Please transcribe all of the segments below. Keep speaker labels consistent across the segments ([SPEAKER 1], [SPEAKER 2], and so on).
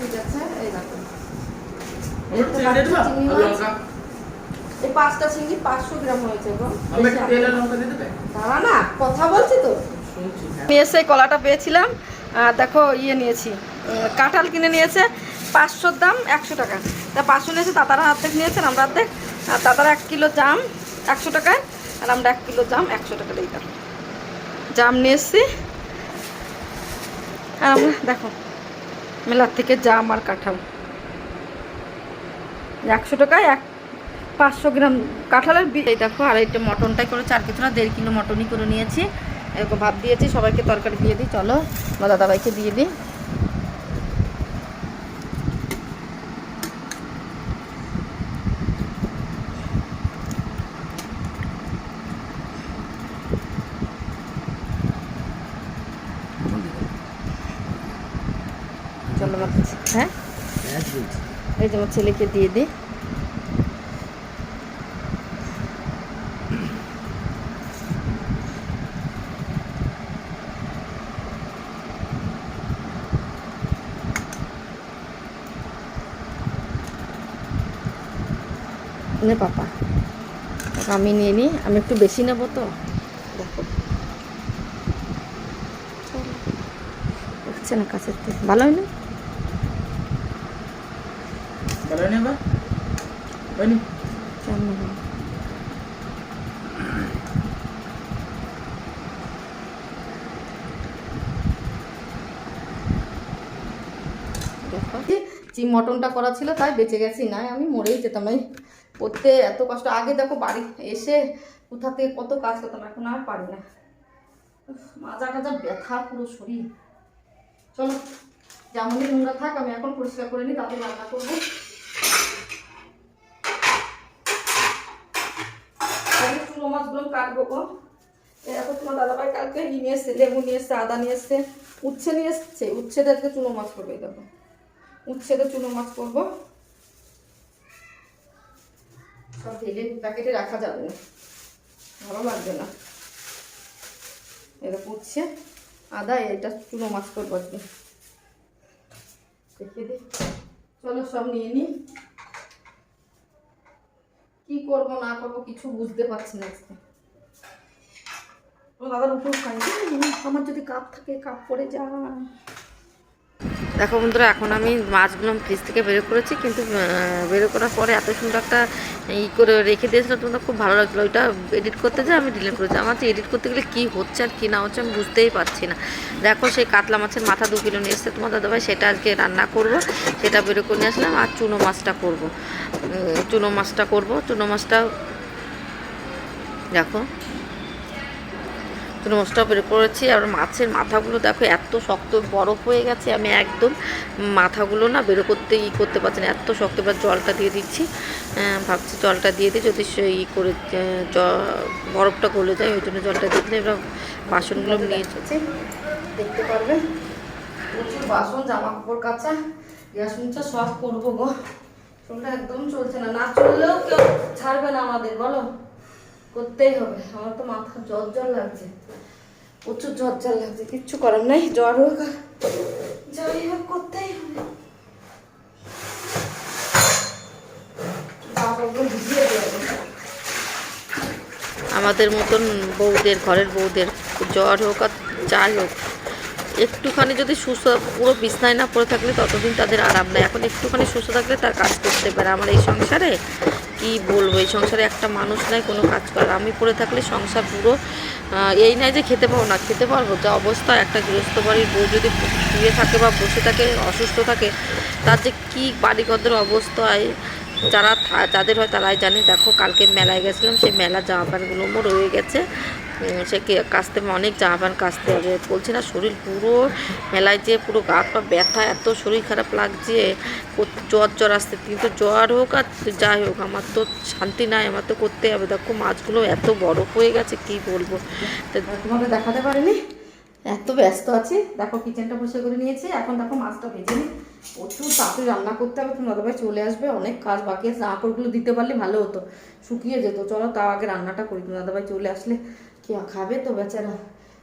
[SPEAKER 1] ঠিক আছে এই এই পাঁচটা চিংড়ি পাঁচশো গ্রাম হয়েছে গো না কথা বলছি তো
[SPEAKER 2] হ্যাঁ
[SPEAKER 1] এসে কলাটা পেয়েছিলাম। আর দেখো ইয়ে নিয়েছি। কাঁঠাল কিনে নিয়েছে পাঁচশোর দাম একশো টাকা। তা পাঁচশো নিয়েছে, তাতারা অর্ধেক নিয়েছেন আমরা অর্ধেক আর তাতারা এক কিলো জাম একশো টাকায়, আর আমরা এক কিলো জাম একশো টাকা দিতাম জাম নিয়ে এসছি। আর আমরা দেখো মেলার থেকে জাম আর কাঁঠাল একশো টাকায় এক, পাঁচশো গ্রাম কাঁঠালের এই দেখো, আর এটা মটনটাই করে চার কিছু না দেড় কিলো মটনই করে নিয়েছি। এরকম ভাত দিয়েছি, সবাইকে তরকারি দিয়ে দিই, চলো। বা দাদাভাইকে দিয়ে দিই চলো আমার হ্যাঁ? এই যে আমার ছেলেকে দিয়ে দিই। নে পাপা। আমি নিয়ে নিই। আমি একটু বেশি নেব তো। দেখো। উঠছে না কাছের থেকে। ভালো হয় না
[SPEAKER 2] ভালো নেবা হয়নি
[SPEAKER 1] মটনটা করা ছিল তাই বেঁচে গেছি। না আমি মরেই যেতাম। এই করতে এত কষ্ট। আগে দেখো বাড়ি এসে কোথা থেকে কত কাজ করতাম এখন আর পারি না। মাজা টাজা ব্যথা পুরো শরীর। চলো যেমনই নোংরা থাক আমি এখন পরিষ্কার করে নিই তাতে রান্না করব। মাছগুলো কাটবো গো। এরকম তোমার দাদাভাই কালকে ই নিয়ে এসছে লেবু নিয়ে এসছে আদা নিয়ে এসছে উচ্ছে নিয়ে এসছে। উচ্ছেতে আজকে চুনো মাছ করবে দেখো। উচ্ছেতে চুনো মাছ করব। সব ঢেলে প্যাকেটে রাখা যাবে। ভালো লাগবে না। এরকম উচ্ছে, আদা, এটা চুনো মাছ করব আজকে। রেখে দিই। চলো, সব নিয়ে নিই করব না করব কিছু বুঝতে পারছি না আজকে। ও দাদার উপর আমার যদি কাপ থাকে কাপ পরে যা দেখো বন্ধুরা, এখন আমি মাছগুলো ফ্রিজ থেকে বের করেছি, কিন্তু বের করার পরে এত সুন্দর একটা ই করে রেখে দিয়েছিল তোমাদের খুব ভালো লাগল। ওইটা এডিট করতে যে আমি ডিলিট করেছি। আমার এডিট করতে গেলে কী হচ্ছে আর কী না হচ্ছে আমি বুঝতেই পারছি না। দেখো সেই কাতলা মাছের মাথা দু কিলো নিয়ে এসছে তোমার দাদাভাই, সেটা আজকে রান্না করব, সেটা বের করে নিয়ে আসলাম, আর চুনো মাছটা করব। চুনো মাছটা করব, চুনো মাছটা দেখো। মাছটা বের করেছি আর মাছের মাথাগুলো দেখো এত শক্ত বরফ হয়ে গেছে আমি একদম মাথাগুলো না বের করতে ই করতে পারছি না। এত শক্ত এবার জলটা দিয়ে দিচ্ছি। ভাবছি জলটা দিয়ে দিই যদি সে ই করে বরফটা গলে যায় ওই জন্য জলটা দিয়ে দিলে এবার বাসনগুলো নিয়ে এসেছি দেখতে পারবে প্রচুর বাসন জামা কাপড় কাচা। গ্যাস মুছা সব করব গো। চুলটা একদম চলছে না। না চললেও কেউ ছাড়বে না আমাদের বলো? করতেই হবে। আমার তো মাথা জ্বর জ্বর লাগছে। প্রচুর জ্বর জ্বর লাগছে। কিচ্ছু করার নেই। জ্বর হোক যাই হোক, করতেই হবে। আমাদের মতন বউদের, ঘরের বউদের জ্বর হোক আর যাই হোক, একটুখানি যদি সুস্থ, পুরো বিছনায় না পড়ে থাকলে ততদিন তাদের আরাম নেই। এখন একটুখানি সুস্থ থাকলে তার কাজ করতে পারে। আমার এই সংসারে কি বলব, এই সংসারে একটা মানুষ নাই, কোনো কাজ করার। আমি পড়ে থাকলে সংসার পুরো এই নাই যে খেতে পাবো না, খেতে পারব। যা অবস্থা, একটা গৃহস্থ বাড়ির বউ যদি শুয়ে থাকে বা বসে থাকে, অসুস্থ থাকে, তার যে কী বাড়িঘরদের অবস্থায় যারা যাদের হয় তারাই জানে। দেখো, কালকে মেলায় গেছিলাম, সেই মেলা জামা প্যান্টগুলো রয়ে গেছে। সে কাচতে অনেক জামা প্যান্ট কাচতে হবে। বলছি না, শরীর পুরো মেলায় যে পুরো গা পা ব্যথা, এত শরীর খারাপ লাগছে। জ্বর জ্বর আসতে কিন্তু জ্বর হোক আর যাই হোক, আমার তো শান্তি নাই, আমার তো করতে হবে। দেখো, মাছগুলো এত বরফ হয়ে গেছে, কি বলব? তা তোমাদের দেখাতে পারিনি? এত ব্যস্ত আছি। দেখো কিচেনটা পরিষ্কার করে নিয়েছি। এখন দেখো মাছটা ভেজে নিই। প্রচুর তাড়াতাড়ি রান্না করতে হবে তুমি দাদাভাই চলে আসবে। অনেক কাজ বাকি আছে। কাপড়গুলো দিতে পারলে ভালো হতো। শুকিয়ে যেত। চলো তাও আগে রান্নাটা করি। তুমি দাদাভাই চলে আসলে কে খাবে তো বেচারা।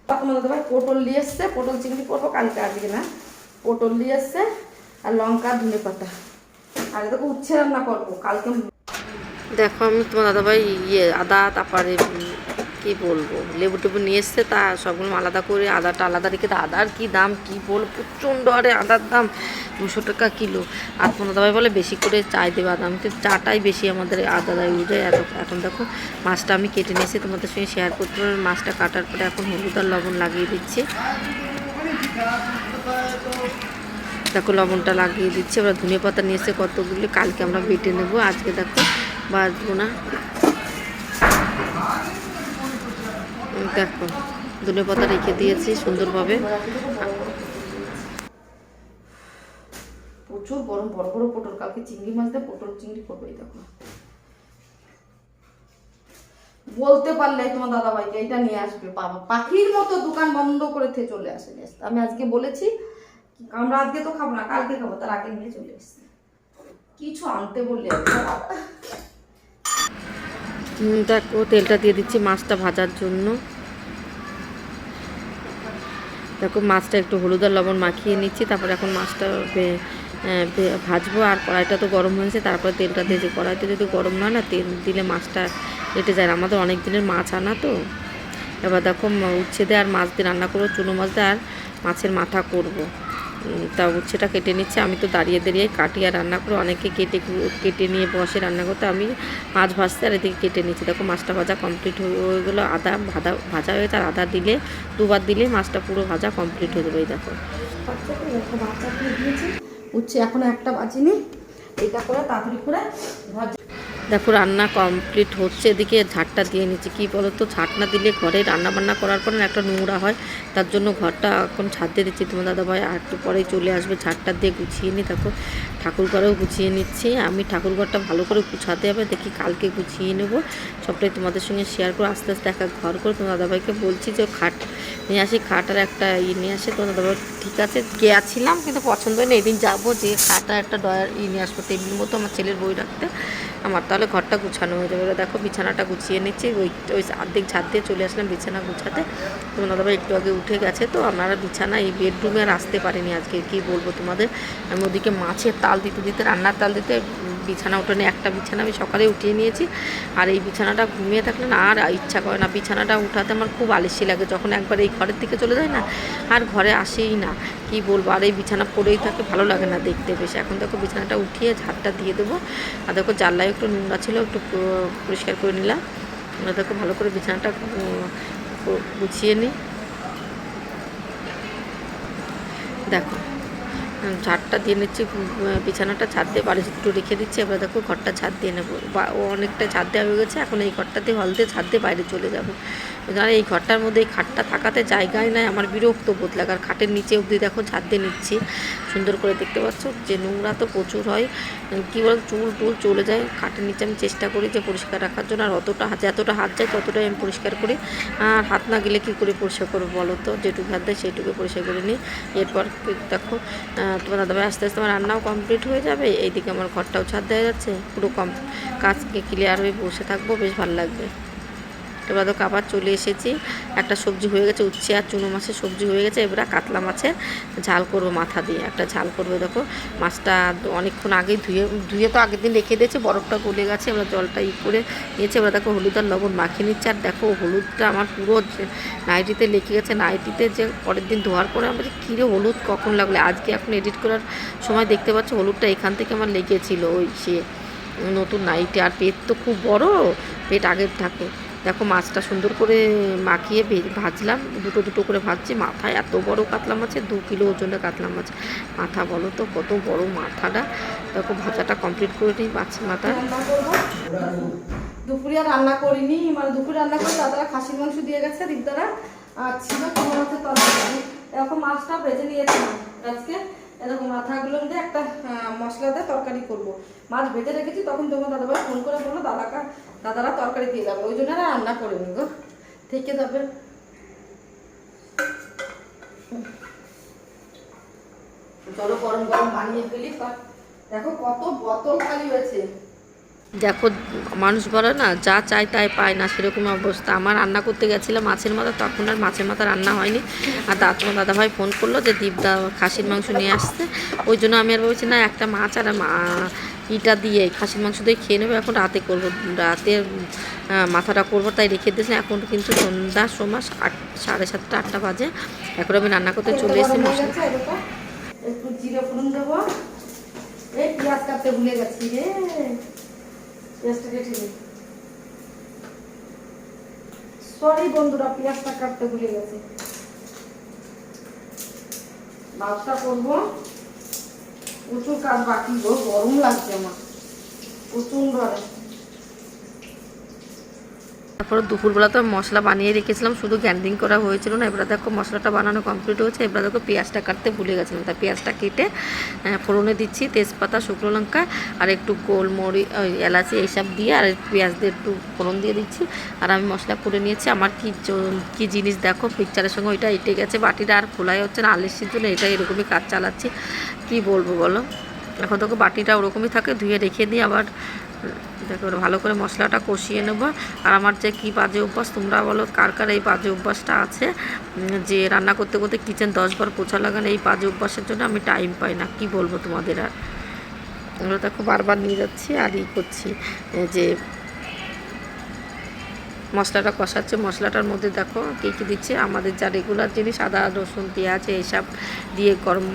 [SPEAKER 1] তোমার দাদাভাই পটল নিয়ে এসছে। পটল চিংড়ি করব কালকে আজকে না। পটল নিয়ে এসছে আর লঙ্কা, ধনে পাতা। আর দেখো উচ্ছে রান্না করব। কালকে
[SPEAKER 3] দেখো আমি তোমার দাদাভাই ইয়ে আদা, তারপরে কি বলব? লেবু টেবু নিয়ে এসছে তা, সবগুলো আলাদা করে আদাটা আলাদা রেখে দেয় আদার কি দাম, কি বল প্রচণ্ড আরে আদার দাম, দুশো টাকা কিলো। আর তোমার দাদাভাই বলে বেশি করে চাই দেবে আদা। আমি তো চাটাই বেশি আমাদের আদা দেয় হয়। এত এখন দেখো, মাছটা আমি কেটে নিয়েছি, তোমাদের সঙ্গে শেয়ার করতে পারব মাছটা কাটার পরে এখন হলুদ আর লবণ লাগিয়ে দিচ্ছি। দেখো, লবণটা লাগিয়ে দিচ্ছি। এবার ধনে পাতা নিয়ে এসে কতগুলো, কালকে আমরা বেটে নেব। আজকে দেখো, বাঁচবো না। দেখো, ধনে পাতা রেখে দিয়েছি সুন্দরভাবে।
[SPEAKER 1] প্রচুর গরম, বড় বড় পটল, কালকে চিংড়ি মাছ দিয়ে পটল চিংড়ি করব দেখো। বলতে পারলে তোমার দাদা ভাইকে এইটা নিয়ে আসবে বাবা পাখির মতো দোকান বন্ধ করে থেকে চলে আসে। আমি আজকে বলেছি, আমরা আজকে তো খাব না, কালকে খাব, তার আগে নিয়ে চলে এসছে। কিছু আনতে বললে
[SPEAKER 3] দেখো, তেলটা দিয়ে দিচ্ছি মাছটা ভাজার জন্য। দেখো, মাছটা একটু হলুদ আর লবণ মাখিয়ে নিচ্ছি, তারপরে এখন মাছটা ভাজবো। আর কড়াইটা তো গরম হয়েছে, তারপরে তেলটা দিয়ে যে কড়াইতে যদি গরম না না, তেল দিলে মাছটা কেটে যায় আমাদের অনেক দিনের মাছ আনা তো। এবার দেখো, উচ্ছে আর মাছ দিয়ে রান্না করব, চুনো মাছ দিয়ে আর মাছের মাথা করব। তা উচ্ছেটা কেটে নিচ্ছে। আমি তো দাঁড়িয়ে দাঁড়িয়ে কাটি আর রান্না করে অনেকে কেটে কেটে নিয়ে বসে রান্না করতে, আমি মাছ ভাজতে আর এদিকে কেটে নিচ্ছি। দেখো মাছটা ভাজা কমপ্লিট হয়ে গেলো। আদা ভাজা ভাজা হয়েছে আর আদা দিলে, দুবার দিলে মাছটা পুরো ভাজা কমপ্লিট হয়ে যাবে দেখো।
[SPEAKER 1] উচ্ছে এখনও একটা বাজিনি। এটা করে তাড়াতাড়ি করে ভাজা
[SPEAKER 3] দেখো, রান্না কমপ্লিট হচ্ছে। এদিকে ঝাড়টা দিয়ে নিচ্ছি। কী বলো তো ঝাড় না দিলে ঘরে রান্না বান্না করার পর একটা নোংরা হয়। তার জন্য ঘরটা এখন ছাদ দিয়ে দিচ্ছি তোমার দাদাভাই। আর একটু পরেই চলে আসবে ঝাড়টা দিয়ে গুছিয়ে নিই দেখো ঠাকুর ঘরেও গুছিয়ে নিচ্ছি। আমি ঠাকুর ঘরটা ভালো করে গুছাতে হবে। দেখি কালকে গুছিয়ে নেব। সবটাই তোমাদের সঙ্গে শেয়ার করে আস্তে আস্তে একটা ঘর করে তোমার দাদাভাইকে বলছি যে, খাট নিয়ে আসি, খাট আর একটা ই নিয়ে আসে। তোমার দাদাভাই ঠিক আছে গিয়েছিলাম কিন্তু পছন্দ হয়নি। এদিন যাব যে খাট আর একটা ডয়ার ই নিয়ে আসব, টেবিল মতো আমার ছেলের বই রাখতে। আমার তাহলে ঘরটা গুছানো হয়ে যাবে। এবার দেখো বিছানাটা গুছিয়ে নিচ্ছি। ওই ওই অর্ধেক ছাদ দিয়ে চলে আসলাম বিছানা গুছাতে। তোমার দাদাভাই একটু আগে উঠে গেছে তো আপনারা বিছানা এই বেডরুমে আর আসতে পারিনি আজকে। কি বলব তোমাদের? আমি ওদিকে মাছের তাল দিতে দিতে, রান্নার তাল দিতে বিছানা উঠোনে একটা বিছানা আমি সকালে উঠিয়ে নিয়েছি। আর এই বিছানাটা ঘুমিয়ে থাকলে না আর ইচ্ছা করে না। বিছানাটা উঠাতে আমার খুব আলসি লাগে যখন একবার এই ঘরের দিকে চলে যায় না, আর ঘরে আসেই না। কি বলব? আর এই বিছানা পড়েই থাকে, ভালো লাগে না দেখতে বেশ। এখন দেখো বিছানাটা উঠিয়ে ঝাড়টা দিয়ে দেবো। আর দেখো জানলায় একটু নোংরা ছিল, একটু পরিষ্কার করে নিলাম। দেখো ভালো করে বিছানাটা গুছিয়ে নিই। দেখো ঝাড়টা দিয়ে নিচ্ছি বিছানাটা ছাদ দিয়ে বাড়ি একটু রেখে দিচ্ছি। এবার দেখো ঘরটা ছাদ দিয়ে নেব। বা, ও অনেকটা ছাদ দেওয়া হয়ে গেছে, এখন এই ঘরটা দিয়ে হল দিয়ে ছাদ দিয়ে বাইরে চলে যাব। আর এই ঘরটার মধ্যে এই খাটটা থাকাতে জায়গায় নাই, আমার বিরক্ত বোধ লাগে। আর খাটের নিচে অবধি দেখো ছাদ দিয়ে নিচ্ছি। সুন্দর করে দেখতে পাচ্ছ যে নোংরা তো প্রচুর হয়। কী বল চুল টুল চলে যায়। খাটের নিচে আমি চেষ্টা করি যে পরিষ্কার রাখার জন্য, আর অতটা যতটা হাত যায় ততটাই আমি পরিষ্কার করি। আর হাত না গেলে কী করে পরিষ্কার করব বলো তো? যেটুকু হাত দেয় সেইটুকু পরিষ্কার করে নিই। এরপর দেখো তোমার দাদাভাই আস্তে আস্তে আমার রান্নাও কমপ্লিট হয়ে যাবে, এইদিকে আমার ঘরটাও ছাদ দেওয়া যাচ্ছে, পুরো কম কাজকে ক্লিয়ার হয়ে বসে থাকব, বেশ ভালো লাগবে। এবার দেখো আবার চলে এসেছি। একটা সবজি হয়ে গেছে, উচ্ছে আর চুনো মাছের সবজি হয়ে গেছে। এবার কাতলা মাছের ঝাল করব মাথা দিয়ে। একটা ঝাল করবে দেখো। মাছটা অনেকক্ষণ আগে ধুয়ে ধুয়ে তো আগের দিন রেখে দিয়েছে, বরফটা গলে গেছে। এবার জলটা ই করে নিয়েছে। এবার দেখো হলুদ আর লবণ মাখিয়ে নিচ্ছে। আর দেখো হলুদটা আমার পুরো নাইটিতে লেগে গেছে। নাইটিতে যে পরের দিন ধোয়ার পরে আমার কিরে হলুদ কখন লাগল। আজকে এখন এডিট করার সময় দেখতে পাচ্ছ হলুদটা এখান থেকে আমার লেগেছিল। ওই সে নতুন নাইটে। আর পেট তো খুব বড়। পেট আগের থাকে দেখো মাছটা সুন্দর করে মাখিয়ে ভাজলাম। দুটো দুটো করে ভাজছি। মাথায় এত বড় কাতলা মাছের দু কিলো ওজনের কাতলা মাছ। মাথা বলো তো, কত বড় মাথাটা। দেখো ভাজাটা কমপ্লিট করে নিই মাছ মাথা
[SPEAKER 1] দুপুরে আর রান্না করিনি মানে দুপুরে রান্না করে, দাদারা খাসির মাংস দিয়ে গেছে, দিকদারা, আর ছিল কোনো মাছের তরকারি। এরকম মাছটা ভেজে নিয়েছিলাম আজকে। এরকম মাথাগুলো দিয়ে একটা মশলা দিয়ে তরকারি করব। মাছ ভেজে রেখেছি, তখন তোমার দাদাভাই ফোন করে বলল, দাদাকা দাদারা তরকারি দিয়ে যাবে, ওই জন্য রান্না করিনি গো। থেকে যাবে। চলো গরম গরম বানিয়ে ফেলি দেখো কত বোতল খালি হয়েছে।
[SPEAKER 3] দেখো, মানুষ বলে না, যা চাই তাই পায় না, সেরকম অবস্থা। আমার রান্না করতে গেছিলাম মাছের মাথা, তখন আর মাছের মাথা রান্না হয়নি। আর দা, তোমার দাদাভাই ফোন করল যে দীপদা খাসির মাংস নিয়ে আসছে ওই জন্য আমি আর ভেবেছি না, একটা মাছ আর ইটা দিয়ে খাসির মাংস দিয়ে খেয়ে নেব। এখন রাতে করব, রাতে মাথাটা করব, তাই রেখে দিয়েছি। এখন কিন্তু সন্ধ্যার সময় সাড়ে সাতটা, আটটা বাজে। এখন আমি রান্না করতে চলে এসেছি মশলা।
[SPEAKER 1] একটু জিরে ফোড়ন দেবো। এই কাটতে ভুলে গেছি রে। পেঁয়াজটা কেটে সরি বন্ধুরা, পেঁয়াজটা কাটতে ভুলে গেছি। ভাতটা করব। প্রচুর কাজ বাকি গো গরম লাগছে আমার। প্রচণ্ড আরে
[SPEAKER 3] তারপরে দুপুরবেলা তো মশলা বানিয়ে রেখেছিলাম, শুধু গ্যান্ডিং করা হয়েছিল না। এবার দেখো মশলাটা বানানো কমপ্লিট হয়েছে। এবার দেখো পেঁয়াজটা কাটতে ভুলে গেছিলাম। তাই পেঁয়াজটা কেটে ফোড়নে দিচ্ছি, তেজপাতা, শুকনো লঙ্কা আর একটু গোলমরি এলাচি এইসব দিয়ে আর পেঁয়াজ দিয়ে একটু ফোড়ন দিয়ে দিচ্ছি। আর আমি মশলা করে নিয়েছি। আমার কি কি জিনিস দেখো পিকচারের সঙ্গে ওইটা এঁটে গেছে। বাটিটা আর খোলাই হচ্ছে না আলিশির জন্য এটা এরকমই কাজ চালাচ্ছি। কি বলব বলো? এখন তোকে বাটিটা ওরকমই থাকে, ধুয়ে রেখে দিই আবার দেখো ভালো করে মশলাটা কষিয়ে নেব। আর আমার যে কী বাজে অভ্যাস তোমরা বলো, কার কার এই বাজে অভ্যাসটা আছে? যে রান্না করতে করতে কিচেন দশবার পোছা লাগানো এই বাজে অভ্যাসের জন্য আমি টাইম পাই না। কি বলব তোমাদের আর? আমরা দেখো বারবার নিয়ে যাচ্ছি আর ই করছি যে মশলাটা কষাচ্ছে। মশলাটার মধ্যে দেখো কী কী দিচ্ছে? আমাদের যা রেগুলার জিনিস, আদা, রসুন, পেঁয়াজ, এইসব দিয়ে গরম,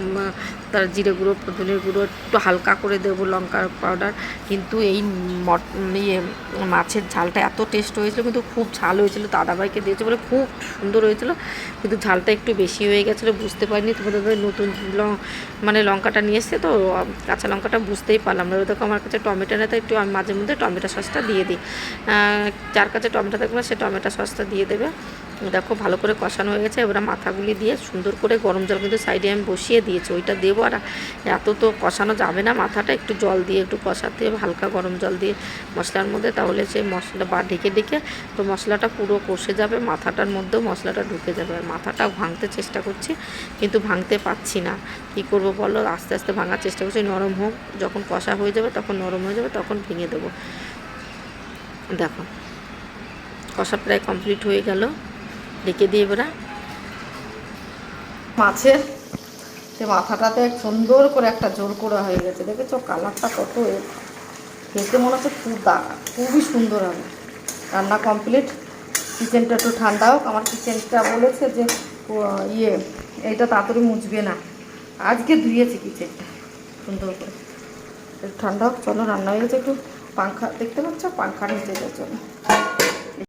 [SPEAKER 3] তার জিরে গুঁড়ো, ধনের গুঁড়ো, একটু হালকা করে দেবো লঙ্কার পাউডার কিন্তু এই ইয়ে মাছের ঝালটা এত টেস্ট হয়েছিল, কিন্তু খুব ঝাল হয়েছিল। দাদাভাইকে দিয়েছে বলে খুব সুন্দর হয়েছিল। কিন্তু ঝালটা একটু বেশি হয়ে গেছিল, বুঝতে পারিনি। তোমাদের নতুন মানে লঙ্কাটা নিয়ে এসছে তো, কাঁচা লঙ্কাটা বুঝতেই পারলাম না। দেখো আমার কাছে টমেটো নেই, তাই একটু আমি মাঝে মধ্যে টমেটো সসটা দিয়ে দিই। যার কাছে টমেটো না সে টমেটো সসটা দিয়ে দেবে। দেখো ভালো করে কষানো হয়ে গেছে। এবার মাথাগুলি দিয়ে সুন্দর করে গরম জল কিন্তু সাইডে আমি বসিয়ে দিয়েছি। ওইটা দেবো আর এত তো কষানো যাবে না মাথাটা। একটু জল দিয়ে একটু কষাতে হালকা গরম জল দিয়ে মশলার মধ্যে। তাহলে সেই মশলা বা ঢেকে ঢেকে তো মশলাটা পুরো কষে যাবে, মাথাটার মধ্যেও মশলাটা ঢুকে যাবে। আর মাথাটা ভাঙতে চেষ্টা করছি, কিন্তু ভাঙতে পারছি না। কী করব বলো? আস্তে আস্তে ভাঙার চেষ্টা করছি। নরম হোক, যখন কষা হয়ে যাবে, তখন নরম হয়ে যাবে, তখন ভেঙে দেবো। দেখো। কষা প্রায় কমপ্লিট হয়ে গেল। ডেকে দিয়ে এবার
[SPEAKER 1] মাছের সে মাথাটাতে সুন্দর করে একটা জোর করা হয়ে গেছে। দেখেছ? কালারটা কত খেতে মনে হচ্ছে খুব দা খুবই সুন্দর হবে। রান্না কমপ্লিট। কিচেনটা একটু ঠান্ডা হোক। আমার কিচেনটা বলেছে যে ইয়ে এইটা তাড়াতাড়ি মুছবে না। আজকে ধুয়েছি কিচেনটা। সুন্দর করে। একটু ঠান্ডা হোক। চলো, রান্না হয়ে গেছে। একটু পাংখা দেখতে পাচ্ছ? পাংখা নিচে জন্য